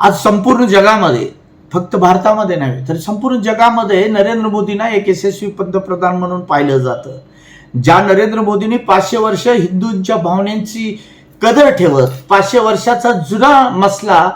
आज संपूर्ण जगामध्ये फक्त भारतामध्ये नव्हे तर संपूर्ण जगामध्ये नरेंद्र मोदींना एक यशस्वी पंतप्रधान म्हणून पाहिलं जातं. ज्या नरेंद्र मोदींनी पाचशे वर्ष हिंदूंच्या भावनेची कदर ठेवत पाचशे वर्षाचा जुना मसला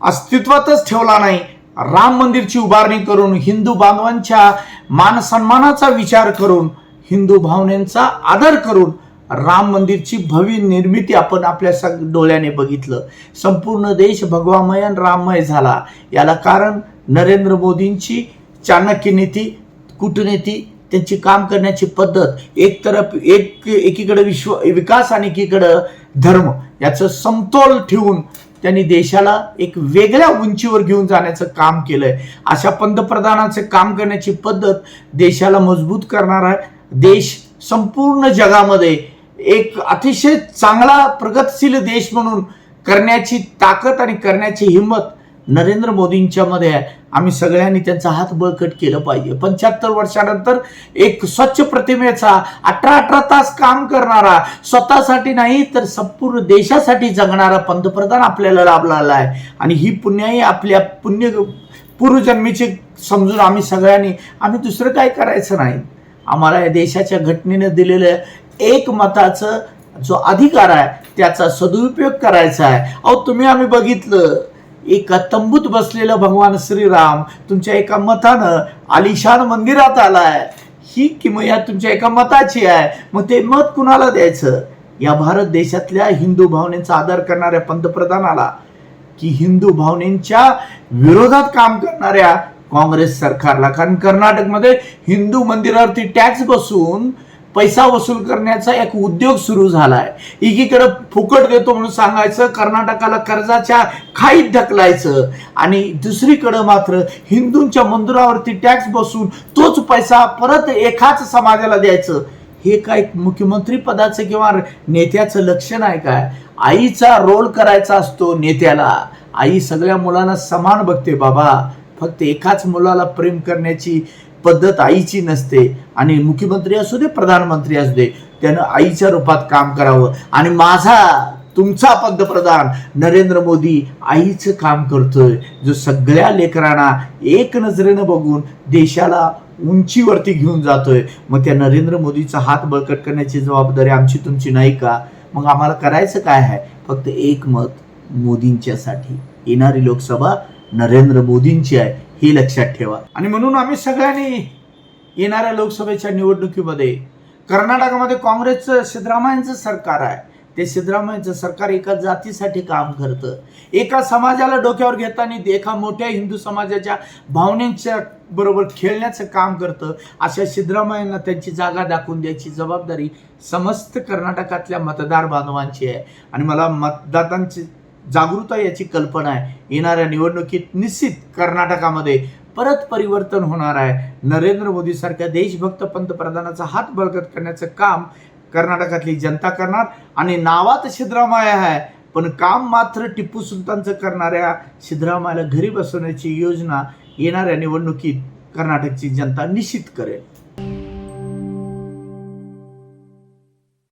अस्तित्वातच ठेवला नाही राम मंदिरची उभारणी करून हिंदू बांधवांच्या मानसन्मानाचा विचार करून हिंदू भावनेचा आदर करून राम मंदिरची भव्य निर्मिती आपण आपल्या सग डोळ्याने बघितलं. संपूर्ण देश भगवामय आणि राममय झाला. याला कारण नरेंद्र मोदींची चाणक्य नीती कूटनीती त्यांची काम करण्याची पद्धत एक तरफ एक एकीकडे विश्व विकास आणि एकीकडं धर्म याचं समतोल ठेवून त्यांनी देशाला एक वेगळ्या उंचीवर घेऊन जाण्याचं काम केलं आहे अशा पंतप्रधानाचं काम करण्याची पद्धत देशाला मजबूत करणार आहे. देश संपूर्ण जगामध्ये एक अतिशय चांगला प्रगतशील देश म्हणून करण्याची ताकद आणि करण्याची हिंमत नरेंद्र मोदींच्या मध्ये आहे. आम्ही सगळ्यांनी त्यांचा हात बळकट केलं पाहिजे. पंच्याहत्तर वर्षानंतर एक स्वच्छ प्रतिमेचा अठरा अठरा तास काम करणारा स्वतःसाठी नाही तर संपूर्ण देशासाठी जगणारा पंतप्रधान आपल्याला लाभलेला आहे. आणि ही पुण्याही आपल्या पुण्य पूर्वजन्मीची समजून आम्ही सगळ्यांनी आम्ही दुसरं काय करायचं नाही. आम्हाला या देशाच्या घटनेनं दिलेलं एक मताचं जो अधिकार आहे त्याचा सदुपयोग करायचा आहे. अहो तुम्ही आम्ही बघितलं एका तंबूत बसलेलं भगवान श्रीराम तुमच्या एका मतानं आलिशान मंदिरात आलाय. ही किमया तुमच्या एका मताची आहे. मग ते मत कुणाला द्यायचं? या भारत देशातल्या हिंदू भावनेचा आदर करणाऱ्या पंतप्रधानाला. की हिंदू भावनेच्या विरोधात काम करणाऱ्या काँग्रेस सरकारला? कारण कर्नाटकमध्ये हिंदू मंदिरावरती टॅक्स बसून पैसा वसूल करण्याचा एक उद्योग सुरू झालाय. एकीकडे फुकट देतो म्हणून सांगायचं कर्नाटकाला कर्जाच्या खाईत ढकलायचं. आणि दुसरीकडं मात्र हिंदूंच्या मंदिरावरती टॅक्स बसून तोच पैसा परत एकाच समाजाला द्यायचं. हे काय मुख्यमंत्री पदाचं किंवा नेत्याचं लक्षण आहे काय? आईचा रोल करायचा असतो नेत्याला. आई सगळ्या मुलांना समान बघते बाबा. फक्त एकाच मुलाला प्रेम करण्याची पद्धत आईची नसते आणि मुख्यमंत्री असू दे प्रधानमंत्री असू दे त्यानं आईच्या रूपात काम करावं. आणि माझा तुमचा पंतप्रधान नरेंद्र मोदी आईचं काम करतोय. जो सगळ्या लेकरांना एक नजरेनं बघून देशाला उंचीवरती घेऊन जातोय. मग त्या नरेंद्र मोदीचा हात बळकट करण्याची जबाबदारी आमची तुमची नाही का? मग आम्हाला करायचं काय आहे? फक्त एक मत मोदींच्यासाठी. येणारी लोकसभा नरेंद्र मोदींची आहे हे लक्षात ठेवा. आणि म्हणून आम्ही सगळ्यांनी येणाऱ्या लोकसभेच्या निवडणुकीमध्ये कर्नाटकामध्ये काँग्रेसचं सिद्धरामय्यांचं सरकार आहे. ते सिद्धरामय्यांचं सरकार एका जातीसाठी काम करतं. एका समाजाला डोक्यावर घेताना एका मोठ्या हिंदू समाजाच्या भावनेच्या बरोबर खेळण्याचं काम करतं. अशा सिद्धरामय्यांना त्यांची जागा दाखवून द्यायची जबाबदारी समस्त कर्नाटकातल्या मतदार बांधवांची आहे. आणि मला मतदारांची जागृता याची कल्पना आहे. येणाऱ्या निवडणुकीत निश्चित कर्नाटकामध्ये परत परिवर्तन होणार आहे. नरेंद्र मोदी सारख्या देशभक्त पंतप्रधानाचा हात बळकट करण्याचं काम कर्नाटकातली जनता करणार आणि नावात सिद्धरामय्या आहे. पण काम मात्र टिप्पू सुलतानचं करणाऱ्या सिद्धरामय्याला घरी बसवण्याची योजना येणाऱ्या निवडणुकीत कर्नाटकची जनता निश्चित करेल.